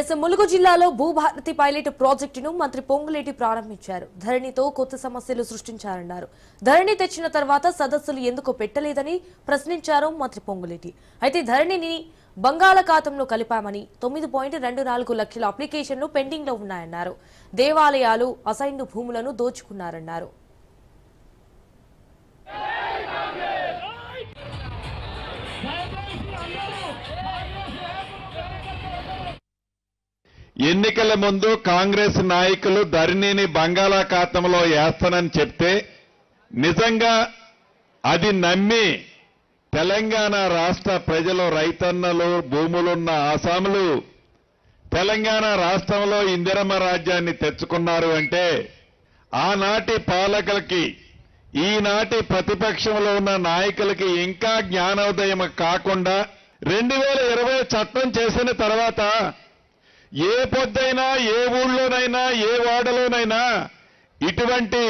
Yes Mulugu జిల్లాలో Bhubharati pilot ప్రాజెక్టును మంత్రి పొంగులేటి ప్రారంభించారు. ధరణితో కొత్త సమస్యలు సృష్టించారన్నారు. ధరణి తెచ్చిన తర్వాత సదస్సులు ఎందుకు పెట్టలేదని ప్రశ్నించారు మంత్రి పొంగులేటి. అయితే ధరణిని బంగాళాఖాతంలో కలిపామని తొమ్మిది పాయింట్ రెండు నాలుగు లక్షల అప్లికేషన్లు పెండింగ్లో ఉన్నాయన్నారు. దేవాలయాలు అసైన్డ్ భూములను దోచుకున్నారన్నారు. ఎన్నికల ముందు కాంగ్రెస్ నాయకులు ధరణిని బంగాళాఖాతంలో వేస్తానని చెప్తే నిజంగా అది నమ్మి తెలంగాణ రాష్ట్ర ప్రజలు రైతన్నలు భూములున్న ఆసాములు తెలంగాణ రాష్ట్రంలో ఇందిరమ్మ రాజ్యాన్ని తెచ్చుకున్నారు అంటే ఆనాటి పాలకులకి ఈనాటి ప్రతిపక్షంలో ఉన్న నాయకులకి ఇంకా జ్ఞానోదయం కాకుండా రెండు వేల ఇరవై చట్టం చేసిన తర్వాత ఏ పొద్దైనా ఏ ఊళ్ళోనైనా ఏ వాడలోనైనా ఇటువంటి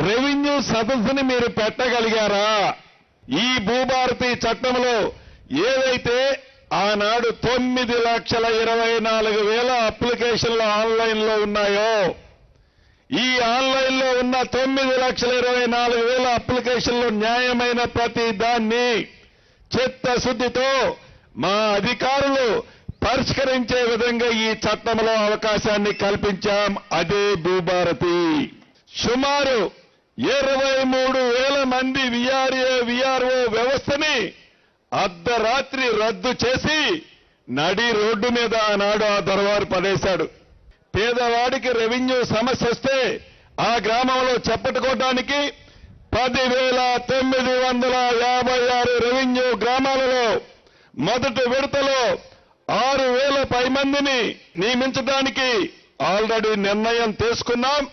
రెవెన్యూ సదస్సుని మీరు పెట్టగలిగారా? ఈ భూభారతి చట్టంలో ఏదైతే ఆనాడు తొమ్మిది లక్షల ఇరవై నాలుగు వేల అప్లికేషన్లు ఆన్లైన్లో ఉన్నాయో ఈ ఆన్లైన్లో ఉన్న తొమ్మిది లక్షల ఇరవై నాలుగు వేల అప్లికేషన్లు న్యాయమైన ప్రతి దాన్ని చిత్తశుద్ధితో మా అధికారులు పరిష్కరించే విధంగా ఈ చట్టంలో అవకాశాన్ని కల్పించాం. అదే భూభారతి. సుమారు ఇరవై మూడు వేల మంది విఆర్ఏ విఆర్ఓ వ్యవస్థని అర్ధరాత్రి రద్దు చేసి నడి రోడ్డు మీద ఆనాడు ఆ దొరవారు పడేశాడు. పేదవాడికి రెవెన్యూ సమస్య వస్తే ఆ గ్రామంలో చెప్పట్టుకోవడానికి పదివేల తొమ్మిది వందల యాభై ఆరు రెవెన్యూ గ్రామాలలో మొదటి విడతలో ఆరు వేల పై మందిని నియమించడానికి ఆల్రెడీ నిర్ణయం తీసుకున్నాం.